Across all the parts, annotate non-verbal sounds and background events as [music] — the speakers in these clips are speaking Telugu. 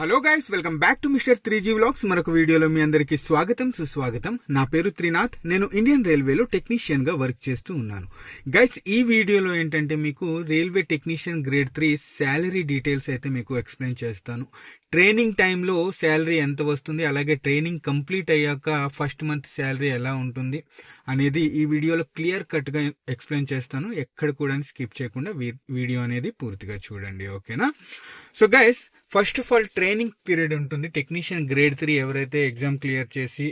Hello guys welcome back to mister three G vlogs మరొక వీడియోలో మీ అందరికీ స్వాగతం సుస్వాగతం. నా పేరు త్రినాథ్. నేను ఇండియన్ రైల్వేలో టెక్నీషియన్గా వర్క్ చేస్తూ ఉన్నాను. గైస్ ఈ వీడియోలో ఏంటంటే మీకు railway technician grade three salary details అయితే మీకు ఎక్స్ప్లెయిన్ చేస్తాను. ట్రైనింగ్ టైంలో శాలరీ ఎంత వస్తుంది? అలాగే ట్రైనింగ్ కంప్లీట్ అయ్యాక ఫస్ట్ మంత్ శాలరీ ఎలా ఉంటుంది? అనేది ఈ వీడియోలో క్లియర్ కట్గా ఎక్స్ప్లెయిన్ చేస్తాను. ఎక్కడ కూడా స్కిప్ చేయకుండా వీడియో అనేది పూర్తిగా చూడండి. ఓకేనా so guys first of all training period ఉంటుంది. టెక్నీషియన్ గ్రేడ్ త్రీ ఎవరైతే ఎగ్జామ్ క్లియర్ చేసి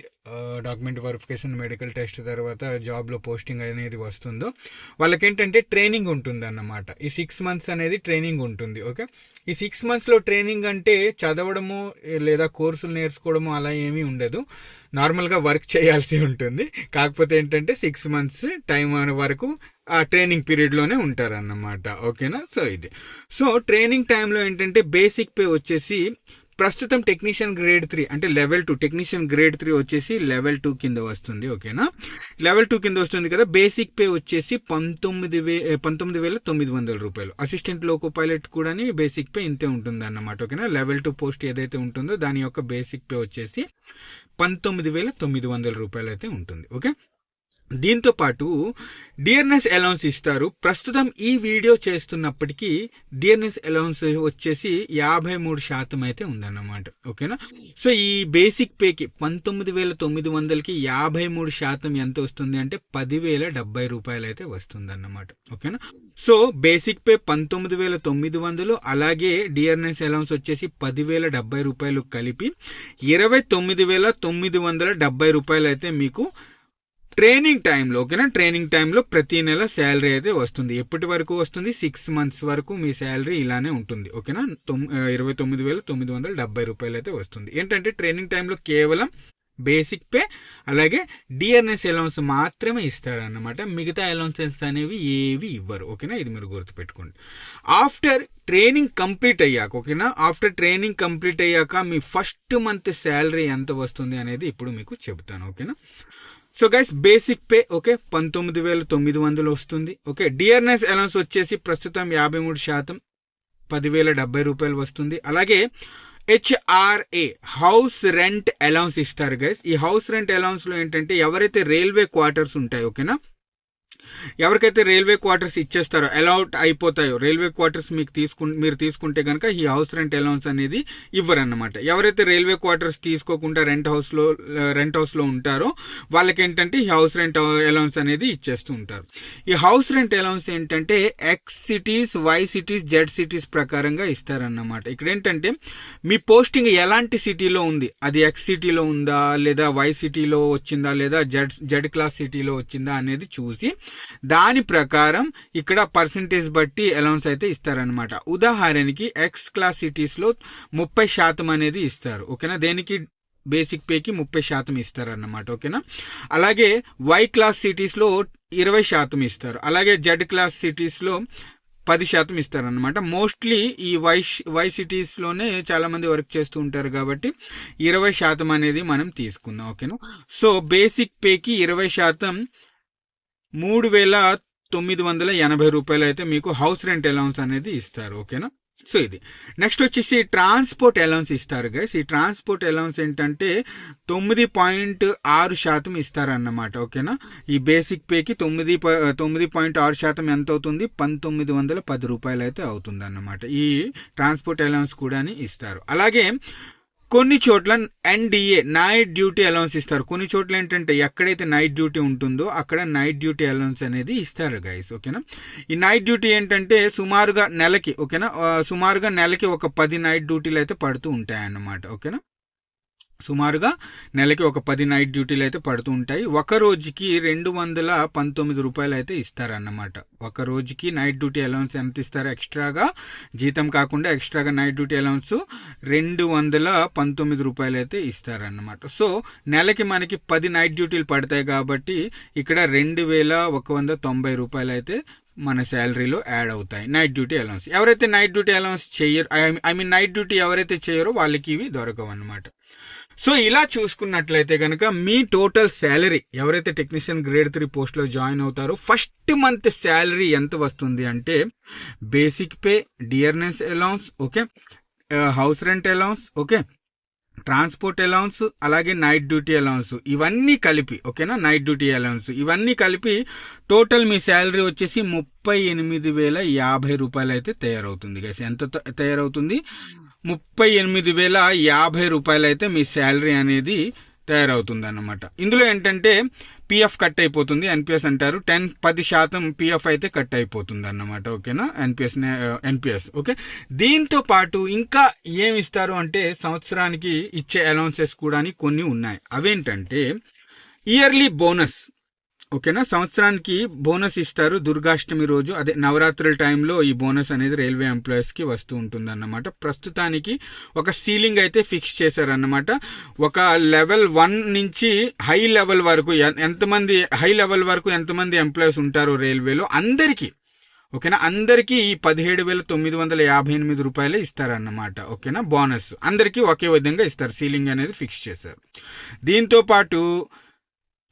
డాక్యుమెంట్ వెరిఫికేషన్ మెడికల్ టెస్ట్ తర్వాత జాబ్లో పోస్టింగ్ అనేది వస్తుందో వాళ్ళకి ఏంటంటే ట్రైనింగ్ ఉంటుంది అన్నమాట ఈ సిక్స్ మంత్స్ అనేది ట్రైనింగ్ ఉంటుంది ఓకే ఈ సిక్స్ మంత్స్లో ట్రైనింగ్ అంటే చదవడము లేదా కోర్సులు నేర్చుకోవడము అలా ఏమీ ఉండదు. నార్మల్గా వర్క్ చేయాల్సి ఉంటుంది. కాకపోతే ఏంటంటే సిక్స్ మంత్స్ టైం వరకు ఆ ట్రైనింగ్ పీరియడ్లోనే ఉంటారన్నమాట ఓకేనా సో ఇది. సో ట్రైనింగ్ టైంలో ఏంటంటే బేసిక్ పే వచ్చేసి ప్రస్తుతం టెక్నీషియన్ గ్రేడ్ త్రీ అంటే level two technician grade three వచ్చేసి లెవెల్ టూ కింద వస్తుంది ఓకేనా? లెవెల్ టూ కింద వస్తుంది కదా బేసిక్ పే వచ్చేసి పంతొమ్మిది వే పంతొమ్మిది వేల తొమ్మిది వందల రూపాయలు. అసిస్టెంట్ లోకో పైలట్ కూడా బేసిక్ పే ఇంతే ఉంటుంది అన్నమాట ఓకేనా? లెవెల్ టూ పోస్ట్ ఏదైతే ఉంటుందో దాని యొక్క బేసిక్ పే వచ్చేసి పంతొమ్మిది వేల తొమ్మిది వందల రూపాయలు అయితే ఉంటుంది ఓకే? దీంతో పాటు డియర్నెస్ అలౌన్స్ ఇస్తారు. ప్రస్తుతం ఈ వీడియో చేస్తున్నప్పటికీ డియర్నెస్ అలౌన్స్ వచ్చేసి యాభై మూడు శాతం అయితే ఉందన్నమాట. ఓకేనా? సో ఈ బేసిక్ పేకి పంతొమ్మిది వేల తొమ్మిది వందలకి యాభై మూడు శాతం ఎంత వస్తుంది అంటే పదివేల డెబ్బై రూపాయలు అయితే వస్తుంది అన్నమాట ఓకేనా? సో బేసిక్ పే పంతొమ్మిది వేల తొమ్మిది వందలు అలాగే డియర్నెస్ అలౌన్స్ వచ్చేసి పదివేల డెబ్బై రూపాయలు కలిపి ఇరవై తొమ్మిది వేల తొమ్మిది వందల డెబ్బై రూపాయలు అయితే మీకు ట్రైనింగ్ టైంలో ఓకేనా? ట్రైనింగ్ టైంలో ప్రతి నెల శాలరీ అయితే వస్తుంది. ఎప్పటి వరకు వస్తుంది? సిక్స్ మంత్స్ వరకు మీ శాలరీ ఇలానే ఉంటుంది ఓకేనా? ఇరవై తొమ్మిది వేల తొమ్మిది వందల డెబ్బై రూపాయలు అయితే వస్తుంది. ఏంటంటే ట్రైనింగ్ టైంలో కేవలం బేసిక్ పే అలాగే డిఆర్ఎస్ అలౌన్స్ మాత్రమే ఇస్తారన్నమాట. మిగతా అలౌన్సెస్ అనేవి ఏవి ఇవ్వరు ఓకేనా? ఇది మీరు గుర్తుపెట్టుకోండి. ఆఫ్టర్ ట్రైనింగ్ కంప్లీట్ అయ్యాక ఓకేనా? ఆఫ్టర్ ట్రైనింగ్ కంప్లీట్ అయ్యాక మీ ఫస్ట్ మంత్ శాలరీ ఎంత వస్తుంది అనేది ఇప్పుడు మీకు చెబుతాను ఓకేనా? So guys basic pay okay పంతొమ్మిది వేల తొమ్మిది వందలు వస్తుంది ఓకే డిఆర్ఎస్ అలౌన్స్ వచ్చేసి ప్రస్తుతం యాభై మూడు శాతం పదివేల డెబ్బై రూపాయలు వస్తుంది. అలాగే హెచ్ఆర్ఏ హౌస్ రెంట్ అలౌన్స్ ఇస్తారు గైస్ ఈ హౌస్ రెంట్ అలౌన్స్లో ఏంటంటే ఎవరైతే రైల్వే క్వార్టర్స్ ఉంటాయి ఓకేనా ఎవరికైతే రైల్వే క్వార్టర్స్ ఇచ్చేస్తారో అలౌట్ అయిపోతాయో రైల్వే క్వార్టర్స్ మీకు తీసుకు మీరు తీసుకుంటే కనుక ఈ హౌస్ రెంట్ అలౌన్స్ అనేది ఇవ్వరన్నమాట. ఎవరైతే రైల్వే క్వార్టర్స్ తీసుకోకుండా రెంట్ హౌస్లో రెంట్ హౌస్లో ఉంటారో వాళ్ళకి ఏంటంటే ఈ హౌస్ రెంట్ అలౌన్స్ అనేది ఇచ్చేస్తూ ఉంటారు. ఈ హౌస్ రెంట్ అలౌన్స్ ఏంటంటే X cities Y cities Z cities ప్రకారంగా ఇస్తారన్నమాట. ఇక్కడ ఏంటంటే మీ పోస్టింగ్ ఎలాంటి సిటీలో ఉంది? అది ఎక్స్ సిటీలో ఉందా? లేదా వై సిటీలో వచ్చిందా? లేదా జెడ్ జెడ్ క్లాస్ సిటీలో వచ్చిందా? అనేది చూసి దాని ప్రకారం ఇక్కడ పర్సంటేజ్ బట్టి అలౌన్స్ అయితే ఇస్తారనమాట ఉదాహరణకి ఎక్స్ క్లాస్ సిటీస్లో ముప్పై శాతం అనేది ఇస్తారు ఓకేనా? దేనికి? బేసిక్ పేకి ముప్పై శాతం ఇస్తారన్నమాట ఓకేనా? అలాగే వై క్లాస్ సిటీస్లో ఇరవై శాతం ఇస్తారు అలాగే జెడ్ క్లాస్ సిటీస్లో పది శాతం ఇస్తారనమాట మోస్ట్లీ ఈ వై వై సిటీస్లోనే చాలా మంది వర్క్ చేస్తూ ఉంటారు కాబట్టి ఇరవై శాతం అనేది మనం తీసుకుందాం ఓకేనా? సో బేసిక్ పేకి ఇరవై శాతం మూడు వేల తొమ్మిది వందల ఎనభై రూపాయలు అయితే మీకు హౌస్ రెంట్ అలౌన్స్ అనేది ఇస్తారు ఓకేనా? సో ఇది. నెక్స్ట్ వచ్చేసి ట్రాన్స్పోర్ట్ అలౌన్స్ ఇస్తారు గైస్ ఈ ట్రాన్స్పోర్ట్ అలౌన్స్ ఏంటంటే తొమ్మిది పాయింట్ ఆరు శాతం ఇస్తారన్నమాట ఓకేనా? ఈ బేసిక్ పేకి తొమ్మిది తొమ్మిది పాయింట్ ఆరు శాతం ఎంత అవుతుంది? పంతొమ్మిది వందల పది రూపాయలు అయితే అవుతుంది అన్నమాట ఈ ట్రాన్స్పోర్ట్ అలౌన్స్ కూడా ఇస్తారు. అలాగే కొన్ని చోట్ల ఎన్డిఏ నైట్ డ్యూటీ అలౌన్స్ ఇస్తారు. కొన్ని చోట్ల ఏంటంటే ఎక్కడైతే నైట్ డ్యూటీ ఉంటుందో అక్కడ నైట్ డ్యూటీ అలౌన్స్ అనేది ఇస్తారు గైస్ ఓకేనా? ఈ నైట్ డ్యూటీ ఏంటంటే సుమారుగా నెలకి ఓకేనా? సుమారుగా నెలకి ఒక పది నైట్ డ్యూటీలు అయితే పడుతూ ఉంటాయి అన్నమాట ఓకేనా? సుమారుగా నెలకి ఒక పది నైట్ డ్యూటీలు అయితే పడుతూ ఉంటాయి. ఒక రోజుకి రెండు వందల పంతొమ్మిది రూపాయలు అయితే ఇస్తారన్నమాట. ఒక రోజుకి నైట్ డ్యూటీ అలౌన్స్ ఎంత ఇస్తారు? ఎక్స్ట్రాగా జీతం కాకుండా ఎక్స్ట్రాగా నైట్ డ్యూటీ అలౌన్స్ రెండు వందల పంతొమ్మిది రూపాయలు అయితే ఇస్తారన్నమాట. సో నెలకి మనకి పది నైట్ డ్యూటీలు పడతాయి కాబట్టి ఇక్కడ రెండు వేల ఒక వంద తొంభై రూపాయలు అయితే మన శాలరీలో యాడ్ అవుతాయి నైట్ డ్యూటీ అలౌన్స్ ఎవరైతే నైట్ డ్యూటీ అలౌన్స్ చేయరు ఐ మీన్ నైట్ డ్యూటీ ఎవరైతే చేయరో వాళ్ళకి ఇవి దొరకవు అనమాట సో ఇలా చూసుకున్నట్లయితే కనుక మీ టోటల్ శాలరీ ఎవరైతే టెక్నీషియన్ గ్రేడ్ త్రీ పోస్ట్లో జాయిన్ అవుతారో ఫస్ట్ మంత్ శాలరీ ఎంత వస్తుంది అంటే basic pay dearness allowance okay house rent allowance okay transport allowance అలాగే నైట్ డ్యూటీ అలౌన్స్ ఇవన్నీ కలిపి ఓకేనా? నైట్ డ్యూటీ అలౌన్స్ ఇవన్నీ కలిపి టోటల్ మీ శాలరీ వచ్చేసి ముప్పై ఎనిమిది వేల యాభై రూపాయలు అయితే తయారవుతుంది గైస్ ఎంత త- తయారవుతుంది? ముప్పై ఎనిమిది వేల యాభై రూపాయలైతే మీ శాలరీ అనేది తయారవుతుంది అన్నమాట ఇందులో ఏంటంటే పిఎఫ్ కట్ అయిపోతుంది ఎన్పిఎస్ అంటారు. టెన్ పది శాతం పిఎఫ్ అయితే కట్ అయిపోతుంది అన్నమాట ఓకేనా ఎన్పిఎస్ ఎన్పిఎస్ ఓకే? దీంతో పాటు ఇంకా ఏమి ఇస్తారు అంటే సంవత్సరానికి ఇచ్చే అలౌన్సెస్ కూడా కొన్ని ఉన్నాయి. అవేంటంటే ఇయర్లీ బోనస్ ఓకేనా? సంవత్సరానికి బోనస్ ఇస్తారు దుర్గాష్టమి రోజు. అదే నవరాత్రుల టైంలో ఈ బోనస్ అనేది రైల్వే ఎంప్లాయీస్కి వస్తూ ఉంటుంది అన్నమాట ప్రస్తుతానికి ఒక సీలింగ్ అయితే ఫిక్స్ చేశారన్నమాట. ఒక లెవెల్ వన్ నుంచి హై లెవెల్ వరకు ఎంతమంది హై లెవెల్ వరకు ఎంతమంది ఎంప్లాయీస్ ఉంటారో రైల్వేలో? అందరికీ. ఓకేనా? అందరికీ ఈ పదిహేడు వేల తొమ్మిది వందల యాభై ఎనిమిది రూపాయలే ఇస్తారన్నమాట. ఓకేనా? బోనస్. అందరికీ ఒకే విధంగా ఇస్తారు. సీలింగ్ అనేది ఫిక్స్ చేశారు. దీంతో పాటు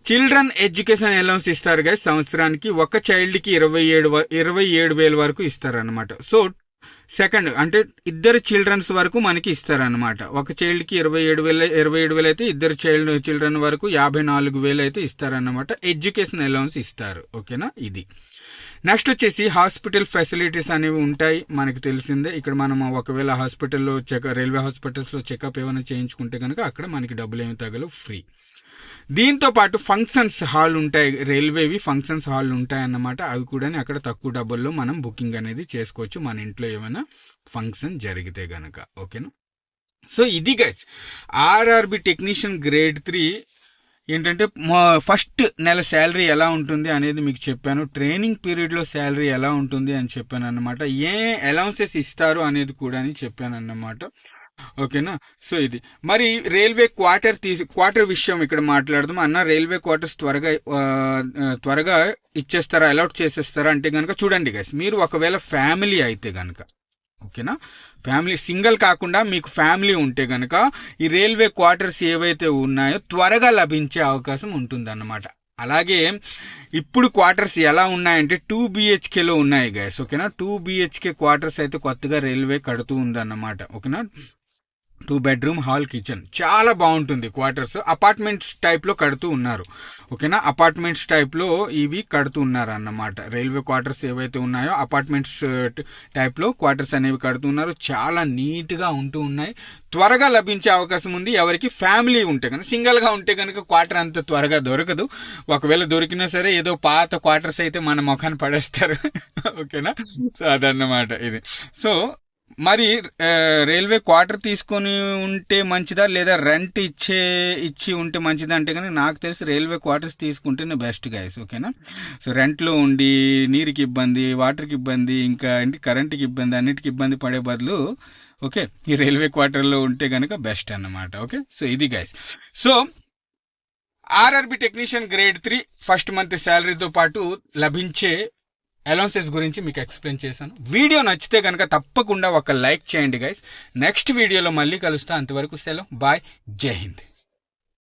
చిల్డ్రన్ ఎడ్యుకేషన్ అలౌన్స్ ఇస్తారు గైస్ సంవత్సరానికి ఒక చైల్డ్కి ఇరవై ఏడు ఇరవై ఏడు వేల వరకు ఇస్తారనమాట సో సెకండ్ అంటే ఇద్దరు చిల్డ్రన్స్ వరకు మనకి ఇస్తారనమాట ఒక చైల్డ్కి ఇరవై ఏడు వేల ఇరవై ఏడు వేలు అయితే ఇద్దరు చైల్డ్ చిల్డ్రన్ వరకు యాభై నాలుగు వేలు అయితే ఇస్తారన్నమాట. ఎడ్యుకేషన్ అలౌన్స్ ఇస్తారు. ఓకేనా? ఇది. నెక్స్ట్ వచ్చేసి హాస్పిటల్ ఫెసిలిటీస్ అనేవి ఉంటాయి. మనకు తెలిసిందే. ఇక్కడ మనం ఒకవేళ హాస్పిటల్లో చెక్ రైల్వే హాస్పిటల్స్లో చెకప్ ఏమైనా చేయించుకుంటే కనుక అక్కడ మనకి డబ్బులు ఏమి తగలవు. ఫ్రీ. దీంతో పాటు ఫంక్షన్స్ హాల్ ఉంటాయి రైల్వేవి ఫంక్షన్స్ హాల్ ఉంటాయి అన్నమాట అవి కూడా అక్కడ తక్కువ డబ్బుల్లో మనం బుకింగ్ అనేది చేసుకోవచ్చు. మన ఇంట్లో ఏమైనా ఫంక్షన్ జరిగితే గనక. ఓకేనా? సో ఇది guys RRB technician grade three ఏంటంటే ఫస్ట్ నెల శాలరీ ఎలా ఉంటుంది అనేది మీకు చెప్పాను. ట్రైనింగ్ పీరియడ్లో శాలరీ ఎలా ఉంటుంది అని చెప్పాను అన్నమాట ఏ అలౌన్సెస్ ఇస్తారు అనేది కూడా అని చెప్పాను అన్నమాట ఓకేనా? సో ఇది. మరి రైల్వే క్వార్టర్ తీసి క్వార్టర్ విషయం ఇక్కడ మాట్లాడదాం. అన్న రైల్వే క్వార్టర్స్ త్వరగా త్వరగా ఇచ్చేస్తారా అలౌట్ చేసేస్తారా అంటే కనుక చూడండి గైస్ మీరు ఒకవేళ ఫ్యామిలీ అయితే కనుక ఓకేనా? ఫ్యామిలీ సింగిల్ కాకుండా మీకు ఫ్యామిలీ ఉంటే కనుక ఈ రైల్వే క్వార్టర్స్ ఏవైతే ఉన్నాయో త్వరగా లభించే అవకాశం ఉంటుందన్నమాట. అలాగే ఇప్పుడు క్వార్టర్స్ ఎలా ఉన్నాయంటే టూ బిహెచ్కేలో ఉన్నాయి గైస్ ఓకేనా? టూ బిహెచ్కే క్వార్టర్స్ అయితే కొత్తగా రైల్వే కడుతూ ఉందన్నమాట ఓకేనా? Two bedroom hall kitchen. చాలా బాగుంటుంది క్వార్టర్స్. అపార్ట్మెంట్స్ టైప్లో కడుతూ ఉన్నారు. ఓకేనా? అపార్ట్మెంట్స్ టైప్లో ఇవి కడుతూ ఉన్నారు అన్నమాట రైల్వే క్వార్టర్స్ ఏవైతే ఉన్నాయో అపార్ట్మెంట్స్ టైప్లో క్వార్టర్స్ అనేవి కడుతూ ఉన్నారు. చాలా నీట్గా ఉంటూ ఉన్నాయి. త్వరగా లభించే అవకాశం ఉంది. ఎవరికి? ఫ్యామిలీ ఉంటే కనుక సింగిల్గా ఉంటే కనుక క్వార్టర్ అంత త్వరగా దొరకదు. ఒకవేళ దొరికినా సరే ఏదో పాత క్వార్టర్స్ అయితే మన ముఖాన్ని పడేస్తారు. [laughs] ఓకేనా? సో అదన్నమాట ఇది. సో మరి రైల్వే క్వార్టర్ తీసుకొని ఉంటే మంచిదా? లేదా రెంట్ ఇచ్చే ఇచ్చి ఉంటే మంచిదా అంటే కానీ నాకు తెలిసి రైల్వే క్వార్టర్స్ తీసుకుంటేనే బెస్ట్ గైస్ ఓకేనా? సో రెంట్లో ఉండి నీరుకి ఇబ్బంది వాటర్కి ఇబ్బంది ఇంకా ఏంటి? కరెంట్కి ఇబ్బంది అన్నిటికి ఇబ్బంది పడే బదులు ఓకే ఈ రైల్వే క్వార్టర్లో ఉంటే కనుక బెస్ట్ అన్నమాట ఓకే? సో ఇది guys so RRB technician grade three first month శాలరీతో పాటు లభించే అలౌన్సెస్ గురించి మీకు ఎక్స్ప్లెయిన్ చేశాను. వీడియో నచ్చితే కనుక తప్పకుండా ఒక లైక్ చేయండి గైస్ నెక్స్ట్ వీడియోలో మళ్ళీ కలుస్తా. అంతవరకు సెలవు. బాయ్ జై హింద్.